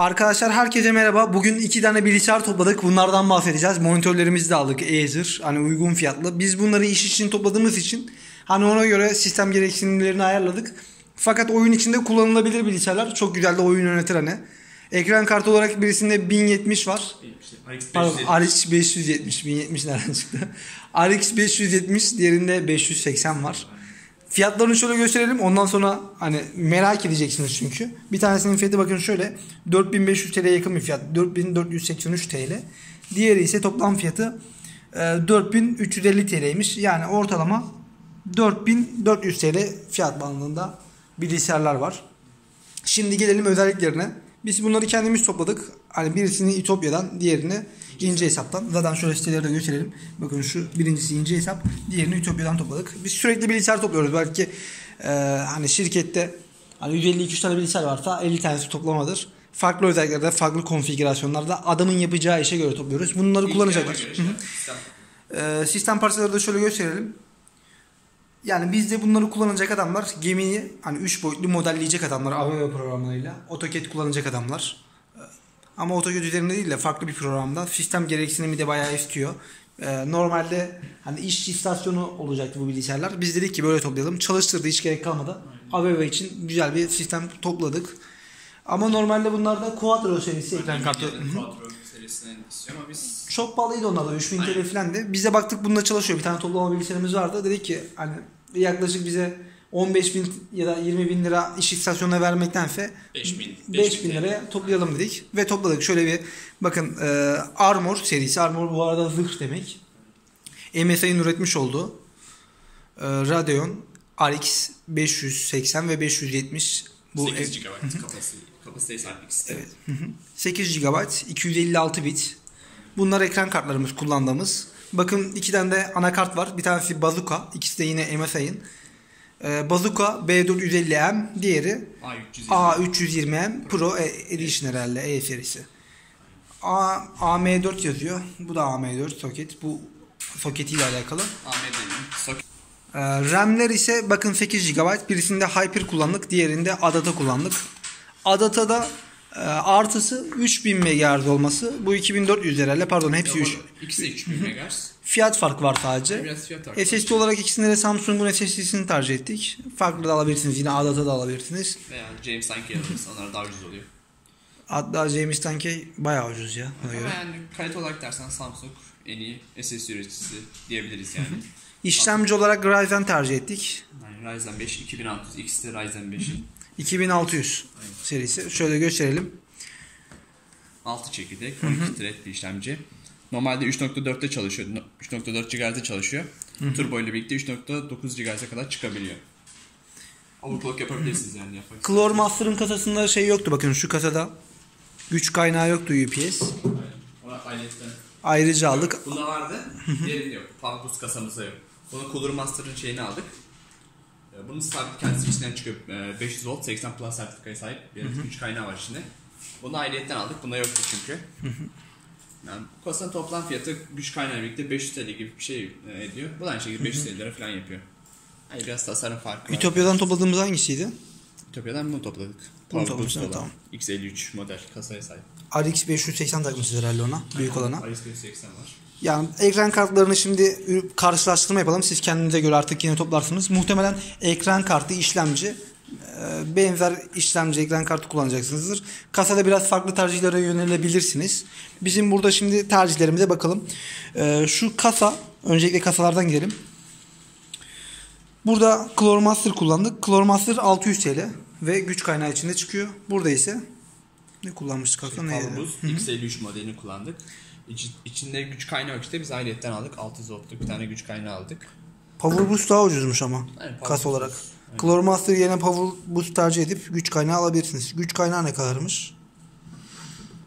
Arkadaşlar herkese merhaba. Bugün iki tane bilgisayar topladık. Bunlardan bahsedeceğiz. Monitörlerimizi de aldık. Acer. Hani uygun fiyatlı. Biz bunları iş için topladığımız için hani ona göre sistem gereksinimlerini ayarladık. Fakat oyun içinde kullanılabilir bilgisayarlar. Çok güzel de oyun yönetir hani. Ekran kartı olarak birisinde 1070 var. Pardon RX 570. 1070 nereden çıktı? RX 570 diğerinde 580 var. Fiyatlarını şöyle gösterelim. Ondan sonra hani merak edeceksiniz çünkü. Bir tanesinin fiyatı bakın şöyle. 4500 TL'ye yakın bir fiyat. 4483 TL. Diğeri ise toplam fiyatı e, 4350 TL'ymiş. Yani ortalama 4400 TL fiyat bandında bilgisayarlar var. Şimdi gelelim özelliklerine. Biz bunları kendimiz topladık. Hani birisini İtopya'dan, diğerini ince hesaptan. Zaten şöyle siteleri de gösterelim. Bakın şu birincisi ince hesap, diğerini Ütopya'dan topladık. Biz sürekli bilgisayar topluyoruz. Belki e, hani şirkette hani 152 tane bilgisayar varsa 50 tanesi toplamadır. Farklı özelliklerde, farklı konfigürasyonlarda adamın yapacağı işe göre topluyoruz. Bunları kullanacaklar. Hı. E, sistem parçaları da şöyle gösterelim. Yani bizde bunları kullanacak adamlar gemiyi hani 3 boyutlu modelleyecek adamlar AVV programlarıyla. AutoCAD kullanacak adamlar. Ama AutoCAD üzerinde değil de farklı bir programda. Sistem gereksinimi de bayağı istiyor. Ee, normalde hani iş istasyonu olacaktı bu bilgisayarlar. Biz dedik ki böyle toplayalım. Çalıştırdı hiç gerek kalmadı. AVV için güzel bir sistem topladık. Ama normalde bunlarda Quattro serisi ekran kartı. Quattro serisinden istiyor ama biz Çok pahalıydı onlar da 3000 TL falan de. Biz de baktık bunda çalışıyor. Bir tane toplama bilgisayarımız vardı. Dedik ki hani yaklaşık bize 15 bin ya da 20 bin lira iş istasyonuna vermektense 5000 5 bin liraya toplayalım dedik. Ve topladık. Şöyle bir bakın e, Armor serisi. Armor bu arada zırh demek. MSI'nin üretmiş olduğu e, Radeon RX 580 ve 570 bu 8 GB kapasite, kapasiteye sahip ikisi de. Evet. 8 GB 256 bit. Bunlar ekran kartlarımız kullandığımız. Bakın iki tane de anakart var. Bir tanesi Bazooka. ikisi de yine MSI'ın. Ee, Bazooka B450M. Diğeri A320. A320M Pro E- Edition herhalde E serisi. A, AM4 yazıyor. Bu da AM4 soket. Bu soketiyle alakalı. Soket Ee, RAM'ler ise bakın 8 GB. Birisinde Hyper kullandık. Diğerinde ADATA kullandık. ADATA'da e, artısı 3000 MHz olması. Bu 2400 herhalde. Pardon hepsi 3. İkisi de 3000 MHz. Fiyat farkı var sadece. Biraz fiyat farkı. SSD olarak ikisinde de Samsung'un SSD'sini tercih ettik. Farklı da alabilirsiniz. Yine ADATA da alabilirsiniz. Veya James Sankey alırız. Onlar daha ucuz oluyor. Hatta James Tankey bayağı ucuz ya. Ama göre. yani kalite olarak dersen Samsung en iyi SSD üreticisi diyebiliriz yani. İşlemci olarak Ryzen tercih ettik. yani Ryzen 5 2600 ikisi de Ryzen 5'in 2600 serisi. Şöyle gösterelim. 6 çekirdek 12 thread bir işlemci. Normalde 3.4'te çalışıyor. 3.4 GHz'de çalışıyor. Turbo ile birlikte 3.9 GHz'e kadar çıkabiliyor. Overclock yapabilirsiniz yani yaparız. Clore Master'ın kasasında şey yoktu bakın şu kasada. Güç kaynağı yoktu UPS. Ayrıca Ayrıca aldık. Bunda vardı. Diğerinde yok. Boost kasamızda yok. Bunu Cooler Master'ın şeyini aldık. Ee, Bunun sabit kendisi içinden çıkıyor. Ee, 500 volt 80 plus sertifikaya sahip bir güç kaynağı var içinde. Bunu ayrıyetten aldık. Bunda yoktu çünkü. Yani bu kasanın toplam fiyatı güç kaynağı birlikte 500 TL gibi bir şey e, ediyor. Bu da aynı şekilde 500 TL lira falan yapıyor. Yani biraz tasarım farkı var. Ütopya'dan topladığımız hangisiydi? Ütopya'dan bunu topladık. Bunu olan tamam. X53 model kasaya sahip. RX 580 takmışız herhalde ona. Büyük olana. RX580 var. Yani ekran kartlarını şimdi karşılaştırma yapalım. Siz kendinize göre artık yine toplarsınız. Muhtemelen ekran kartı, işlemci e, benzer işlemci, ekran kartı kullanacaksınızdır. Kasada biraz farklı tercihlere yönelebilirsiniz. Bizim burada şimdi tercihlerimize bakalım. E, Şu kasa, öncelikle kasalardan gidelim. Burada Chlormaster kullandık. Chlormaster 600 TL ve güç kaynağı içinde çıkıyor. Burada ise ne kullanmıştık kasa neydi? Boost X53 modelini kullandık. İç, içinde güç kaynağı yok işte biz ayrıyetten aldık. 600 voltluk bir tane güç kaynağı aldık. Power Boost daha ucuzmuş ama Power kas olarak. Chlormaster yerine Power Boost tercih edip güç kaynağı alabilirsiniz. Güç kaynağı ne kadarmış?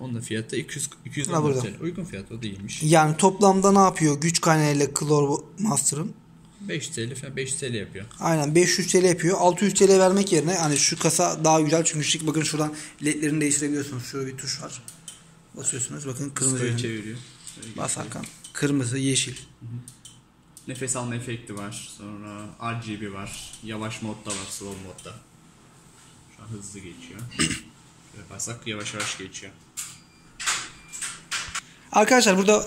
Onun da fiyatı 200 200 Ha, burada. TL. Uygun fiyat o değilmiş. Yani toplamda ne yapıyor güç kaynağı ile Chlormaster'ın? 5 TL falan 5 TL yapıyor. Aynen 500 TL yapıyor. 600 TL vermek yerine hani şu kasa daha güzel çünkü şık bakın şuradan ledlerini değiştirebiliyorsunuz. Şöyle bir tuş var. Basıyorsunuz bakın kırmızı. Böyle çeviriyor. Böyle Bas. Hakan. Kırmızı, yeşil. Nefes alma efekti var. Sonra RGB var. Yavaş modda var. Slow modda. Şu an hızlı geçiyor. Yaparsak yavaş yavaş geçiyor. Arkadaşlar burada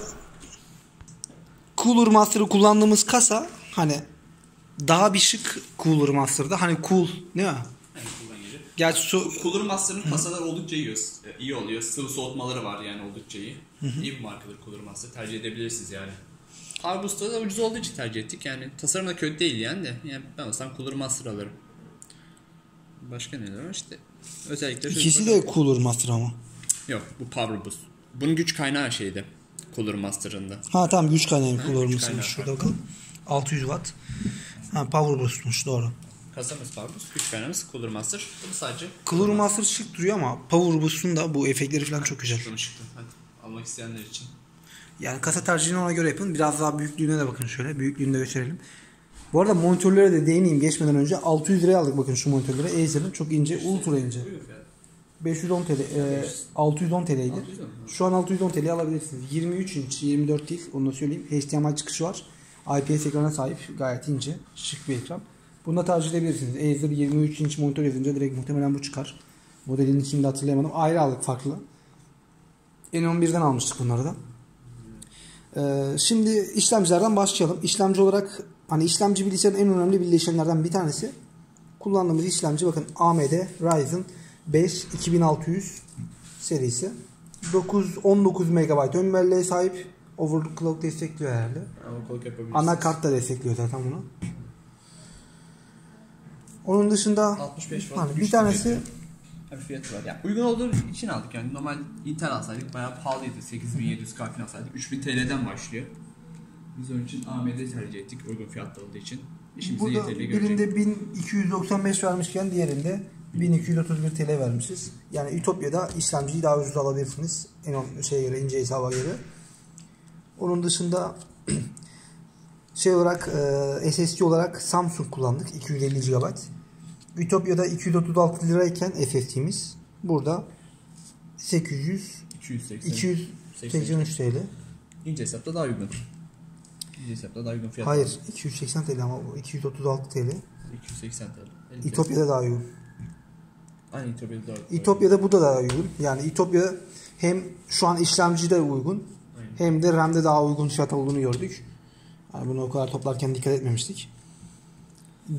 Cooler Master'ı kullandığımız kasa hani daha bir şık Cooler Master'da. Hani cool değil mi? Gerçi su, Cooler Master'ın kasalar oldukça iyi, iyi oluyor. Sıvı soğutmaları var yani oldukça iyi. İyi bir markadır Cooler Master. Tercih edebilirsiniz yani. Arbus'ta da ucuz olduğu için tercih ettik. Yani tasarım da kötü değil yani de. Yani ben olsam Cooler Master alırım. Başka neler var işte. Özellikle şu- ikisi de Cooler Master ama. Yok bu Power Boost. Bunun güç kaynağı şeyde. Cooler Master'ın da. Ha tamam güç kaynağı Cooler Master'mış. Şurada bakalım. 600 watt. Ha Power Boost'muş doğru. Power Boost. Güç kaynağımız Cooler Master. Bunu sadece Cooler Master şık duruyor ama Power Boost'un da bu efektleri falan çok güzel. Bunu çıktı. Hadi almak isteyenler için. Yani kasa tercihini ona göre yapın. Biraz daha büyüklüğüne de bakın şöyle. Büyüklüğünü de gösterelim. Bu arada monitörlere de değineyim geçmeden önce. 600 liraya aldık bakın şu monitörleri. Acer'ın çok ince, ultra ince. 510 TL, e, 610 TL'ydi. Şu an 610 TL alabilirsiniz. 23 inç, 24 değil onu da söyleyeyim. HDMI çıkışı var. IPS ekrana sahip. Gayet ince, şık bir ekran. Bunu da tercih edebilirsiniz. Acer 23 inç monitör yazınca direkt muhtemelen bu çıkar. Modelin içinde hatırlayamadım. Ayrı aldık farklı. N11'den almıştık bunları da. Ee, şimdi işlemcilerden başlayalım. İşlemci olarak hani işlemci bilgisayarın en önemli bileşenlerden bir tanesi. Kullandığımız işlemci bakın AMD Ryzen 5 2600 serisi. 9 19 MB ön belleğe sahip. Overclock destekliyor herhalde. Overclock. Anakart da destekliyor zaten bunu. Onun dışında 65 watt hani bir tanesi bir fiyatı var. Yani uygun olduğu için aldık yani. Normal Intel alsaydık bayağı pahalıydı. 8700 K falan alsaydık. 3000 TL'den başlıyor. Biz onun için AMD tercih ettik uygun fiyatlı olduğu için. İşimizi Burada yeterli görecek. birinde 1295 vermişken diğerinde 1231 TL vermişiz. Yani Ütopya'da işlemciyi daha ucuz alabilirsiniz. En o şeye göre ince hesaba göre. Onun dışında şey olarak e, SSD olarak Samsung kullandık 250 GB. Ütopya'da 236 lirayken SSD'miz burada 800 280. 283 TL. İnce hesapta daha uygun. İnce hesapta daha uygun fiyat. Hayır 280 TL ama bu 236 TL. 280 TL. 50 İtopya'da daha uygun. Aynı İtopya'da daha uygun. İtopya'da bu da daha uygun. Yani İtopya hem şu an işlemcide uygun Aynen. hem de RAM'de daha uygun fiyat olduğunu gördük. Yani bunu o kadar toplarken dikkat etmemiştik.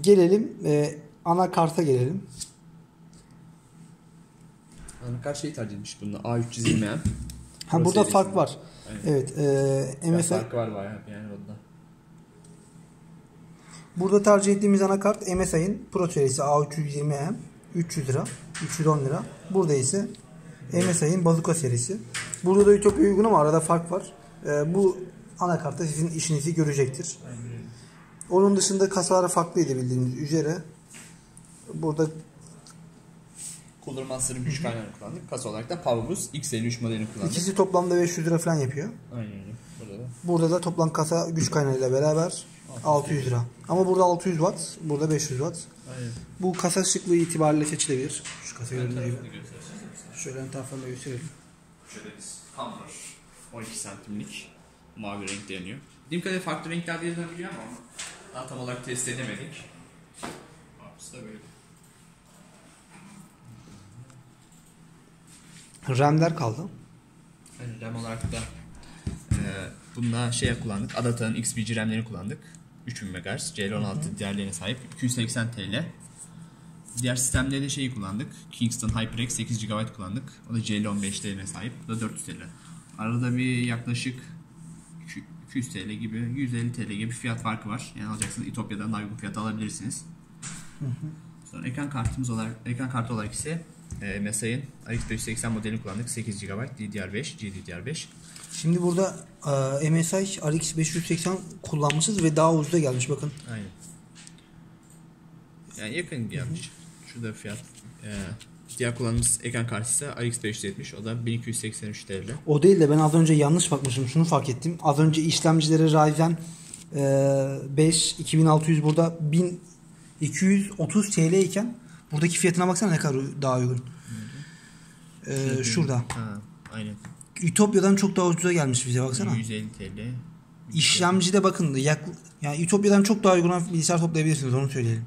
Gelelim e, anakarta gelelim. Anakart şeyi tercih etmiş bununla. A320M. Ha Pro burada fark var. Aynen. Evet, e, MSI farkı var bayağı yani onda. burada tercih ettiğimiz anakart MSI'nin Pro serisi A320M 300 lira, 310 lira. Burada ise MSI'nin Bazooka serisi. Burada da Ütopya uygun ama arada fark var. E, bu anakartta sizin işinizi görecektir. Onun dışında kasaları farklıydı bildiğiniz üzere. Burada Cooler Master'ın güç kaynağını kullandık. Kasa olarak da PowerBoost X53 modelini kullandık. ikisi toplamda 500 lira falan yapıyor. Aynen öyle. Burada da. Burada da toplam kasa güç kaynağıyla beraber 600 lira. Ama burada 600 watt, burada 500 watt. Aynen. Bu kasa şıklığı itibariyle seçilebilir. Şu kasa göründüğü gibi. Şöyle ön tarafını gösterelim. Şöyle biz tam var. 12 santimlik mavi renk deniyor. Bildiğim kadarıyla farklı renklerde yazılabiliyor ama tam olarak test edemedik. Hapsi da böyle. RAM'ler kaldı. Yani RAM olarak da e, bunda şey kullandık. Adata'nın XPG RAM'lerini kullandık. 3000 MHz, CL16 diğerlerine sahip 280 TL. Diğer sistemlerde şeyi kullandık. Kingston HyperX 8 GB kullandık. O da CL15'lerine sahip. O da 400 TL. Arada bir yaklaşık 200 TL gibi, 150 TL gibi fiyat farkı var. Yani alacaksınız İtopya'dan daha uygun fiyat alabilirsiniz. Sonra ekran kartımız olarak, ekran kartı olarak ise e, MSI'nin RX 580 modelini kullandık. 8 GB DDR5, GDDR5. Şimdi burada e, MSI RX 580 kullanmışız ve daha ucuza gelmiş bakın. Aynen. Yani yakın gelmiş. Şurada fiyat. E, diğer kullandığımız ekran kartı ise RX 570. O da 1283 TL. O değil de ben az önce yanlış bakmışım. Şunu fark ettim. Az önce işlemcileri Ryzen e, 5 2600 burada 1230 TL iken buradaki fiyatına baksana ne kadar daha uygun. E, şurada. Ha, aynen. Ütopya'dan çok daha ucuza gelmiş bize baksana. 150 TL. İşlemcide bakın yak, yani Ütopya'dan çok daha uygun bilgisayar toplayabilirsiniz onu söyleyelim.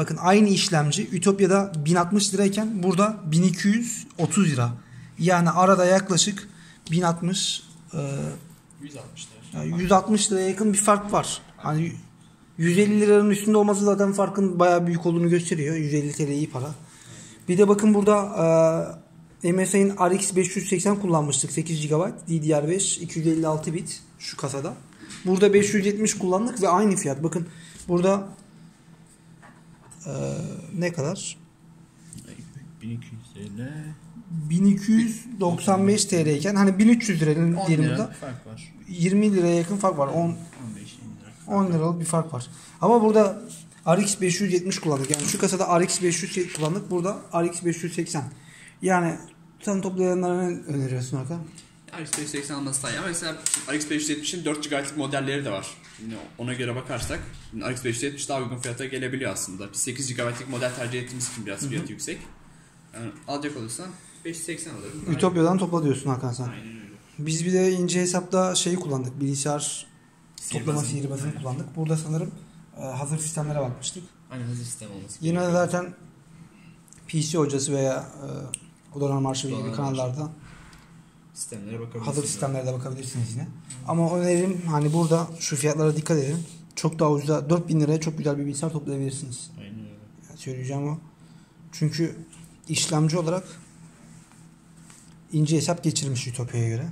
Bakın aynı işlemci Ütopya'da 1060 lirayken burada 1230 lira. Yani arada yaklaşık 1060 e, 160 lira. yani 160 liraya yakın bir fark var. Hani 150 liranın üstünde olması zaten farkın bayağı büyük olduğunu gösteriyor. 150 TL iyi para. Bir de bakın burada e, MSI'nin RX 580 kullanmıştık. 8 GB DDR5 256 bit şu kasada. Burada 570 kullandık ve aynı fiyat. Bakın burada e, ne kadar? 1200 TL. 1295 TL iken hani 1300 liranın 10 diyelim lira burada. fark var. 20 liraya yakın fark var. 10 15 lira. 10 liralık bir fark var. Ama burada RX 570 kullandık. Yani şu kasada RX 500 kullandık. Burada RX 580. Yani sen toplayanlara ne öneriyorsun Hakan? RX 580 alması daha iyi ama mesela RX 570'in 4 GB'lık modelleri de var. Yine ona göre bakarsak RX 570 daha uygun fiyata gelebiliyor aslında. Biz 8 GB'lık model tercih ettiğimiz için biraz fiyatı yüksek. Yani alacak olursan 580 alırım. Ütopya'dan topla diyorsun Hakan sen. Aynen öyle. Biz bir de ince hesapta şeyi kullandık. Bilgisayar toplama Sihirbazın. sihirbazını kullandık. Burada sanırım e, hazır sistemlere bakmıştık. Aynen hazır sistem olması Yine de zaten PC hocası veya e, Odanan Arşivi gibi kanallarda sistemlere bakabilirsiniz. hazır sistemlere de bakabilirsiniz yine. Ama önerim hani burada şu fiyatlara dikkat edin. Çok daha ucuza 4000 liraya çok güzel bir bilgisayar toplayabilirsiniz. Aynen öyle. Yani söyleyeceğim o. Çünkü işlemci olarak ince hesap geçirmiş Ütopya'ya göre.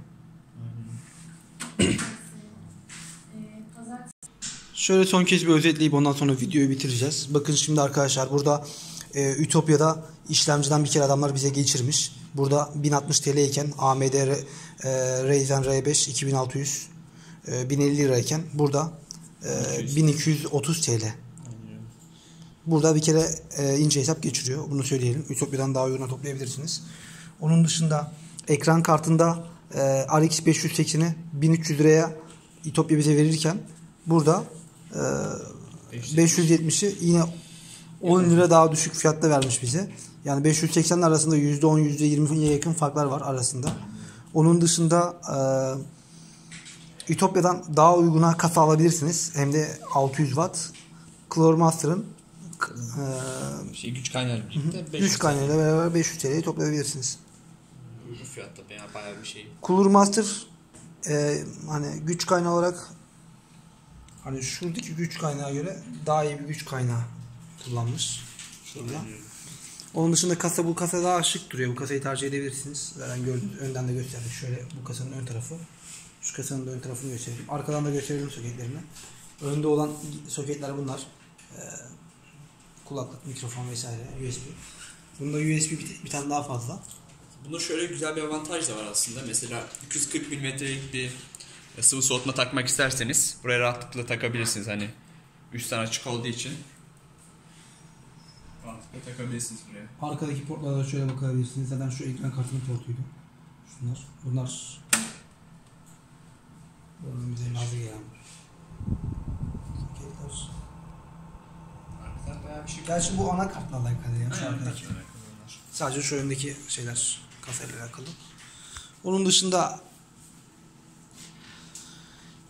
Şöyle son kez bir özetleyip ondan sonra videoyu bitireceğiz. Bakın şimdi arkadaşlar burada e, Ütopya'da işlemciden bir kere adamlar bize geçirmiş. Burada 1060 TL iken AMD e, Ryzen R5 2600 e, 1050 lirayken burada e, 1230 TL. Burada bir kere e, ince hesap geçiriyor. Bunu söyleyelim. Ütopya'dan daha uyguna toplayabilirsiniz. Onun dışında ekran kartında e, RX 580'i 1300 liraya Ütopya bize verirken burada e, 570'i yine 10 lira daha düşük fiyatta vermiş bize. Yani 580 arasında %10 %20'ye yakın farklar var arasında. Onun dışında e, Ütopya'dan daha uyguna kasa alabilirsiniz. Hem de 600 watt. Chlormaster'ın e, Şey güç kaynağı birlikte 500 güç kaynağıyla beraber 500 TL'yi toplayabilirsiniz. Bu fiyatta bayağı, bayağı bir şey. Cooler Master e, hani güç kaynağı olarak hani şuradaki güç kaynağı göre daha iyi bir güç kaynağı kullanmış. Şurada. Onun dışında kasa bu kasa daha şık duruyor. Bu kasayı tercih edebilirsiniz. Zaten gördüğünüz önden de gösterdik. Şöyle bu kasanın ön tarafı. Şu kasanın da ön tarafını gösterelim. Arkadan da gösterelim soketlerini. Önde olan soketler bunlar. Ee, kulaklık, mikrofon vesaire, USB. Bunda USB bir, bir tane daha fazla. Bunda şöyle güzel bir avantaj da var aslında. Mesela 240 mm'lik bir sıvı soğutma takmak isterseniz buraya rahatlıkla takabilirsiniz. Hani üstten açık olduğu için. Rahatlıkla takabilirsiniz buraya. Arkadaki portlara da şöyle bakabilirsiniz. Zaten şu ekran kartının portuydu. Şunlar. Bunlar Bunun bize nazı gelen. Şey. Gerçi bu anakartla alakalı ya. Şu Aynen, arkadaki. arkadaşlar, bunlar. Sadece şu öndeki şeyler kasayla alakalı. Onun dışında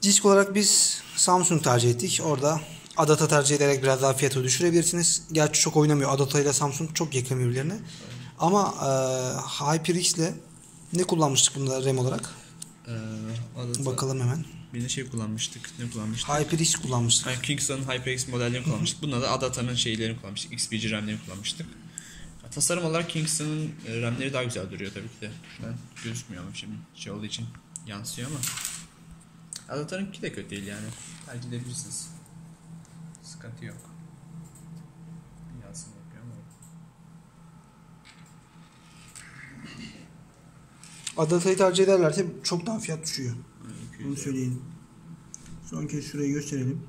disk olarak biz Samsung tercih ettik. Orada Adata tercih ederek biraz daha fiyatı düşürebilirsiniz. Gerçi çok oynamıyor. Adata ile Samsung çok yakın birbirlerine. Ama e, HyperX ile ne kullanmıştık bunda RAM olarak? Ee, adeta Bakalım hemen. Bir de şey kullanmıştık. Ne kullanmıştık? HyperX kullanmıştık. Yani Kingston HyperX modellerini kullanmıştık. Bunda da Adata'nın şeylerini kullanmıştık. XPG RAM'lerini kullanmıştık. Tasarım olarak Kingston'ın e, RAM'leri daha güzel duruyor tabii ki de. Şuradan gözükmüyor ama şimdi şey olduğu için yansıyor ama. Adata'nınki de kötü değil yani. Tercih edebilirsiniz. Sıkıntı yok. Yansın yapıyor ama. Adata'yı tercih ederlerse çok daha fiyat düşüyor. Ha, 200 Bunu lira. söyleyelim. Son kez şurayı gösterelim.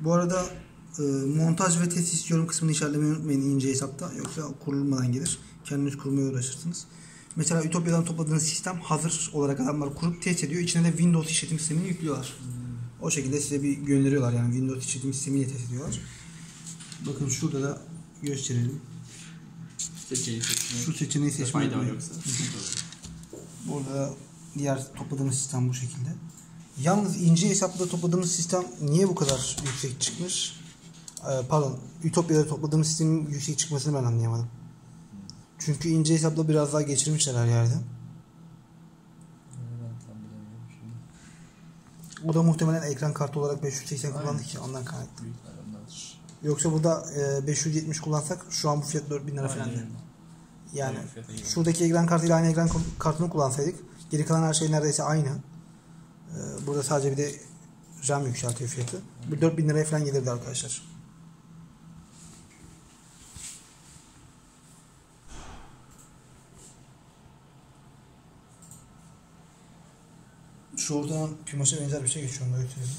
Bu arada e, montaj ve test istiyorum kısmını işaretlemeyi unutmayın ince hesapta. Yoksa kurulmadan gelir. Kendiniz kurmaya uğraşırsınız. Mesela Ütopya'dan topladığınız sistem hazır olarak adamlar kurup test ediyor. İçine de Windows işletim sistemini yüklüyorlar. O şekilde size bir gönderiyorlar yani Windows işletim sistemiyle test ediyorlar. Bakın şurada da gösterelim. Seçeneği seçmek. Şu seçeneği seçmeyi Fayda yoksa. Burada diğer topladığımız sistem bu şekilde. Yalnız ince hesapla topladığımız sistem niye bu kadar yüksek çıkmış? Ee, pardon, Ütopya'da topladığımız sistemin yüksek çıkmasını ben anlayamadım. Çünkü ince hesapla biraz daha geçirmişler her yerde. Ben tam bilemiyorum O da muhtemelen ekran kartı olarak 580 kullandık ya ondan kaynaklı. Yoksa burada e, 570 kullansak şu an bu fiyat 4000 lira falan. Aynen. Yani şuradaki ekran kartıyla aynı ekran kartını kullansaydık geri kalan her şey neredeyse aynı. Ee, burada sadece bir de RAM yükseltiyor fiyatı. Bu 4000 liraya falan gelirdi arkadaşlar. Şu ortadan Pumas'a benzer bir şey geçiyor. Onu da götürüyorum.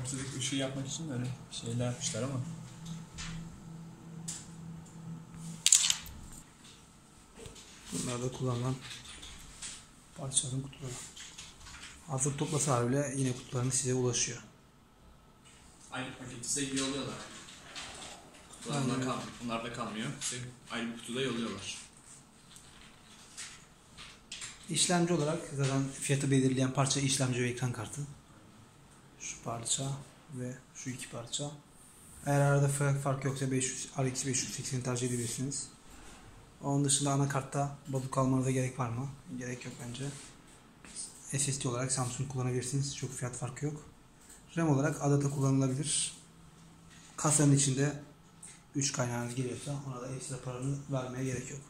Ortadaki ışığı yapmak için de öyle şeyler yapmışlar ama. Bunlar da kullanılan parçaların kutuları. Hazır toplasalar bile yine kutularını size ulaşıyor. Aynı paketi size yolluyorlar. Kutularında kalmıyor. Bunlar da kalmıyor. Size aynı kutuda yolluyorlar. İşlemci olarak zaten fiyatı belirleyen parça işlemci ve ekran kartı. Şu parça ve şu iki parça. Eğer arada fark, yoksa 500, RX 580'i tercih edebilirsiniz. Onun dışında anakartta balık almanıza gerek var mı? Gerek yok bence. SSD olarak Samsung kullanabilirsiniz. Çok fiyat farkı yok. RAM olarak Adata kullanılabilir. Kasanın içinde 3 kaynağınız geliyorsa ona da ekstra paranı vermeye gerek yok.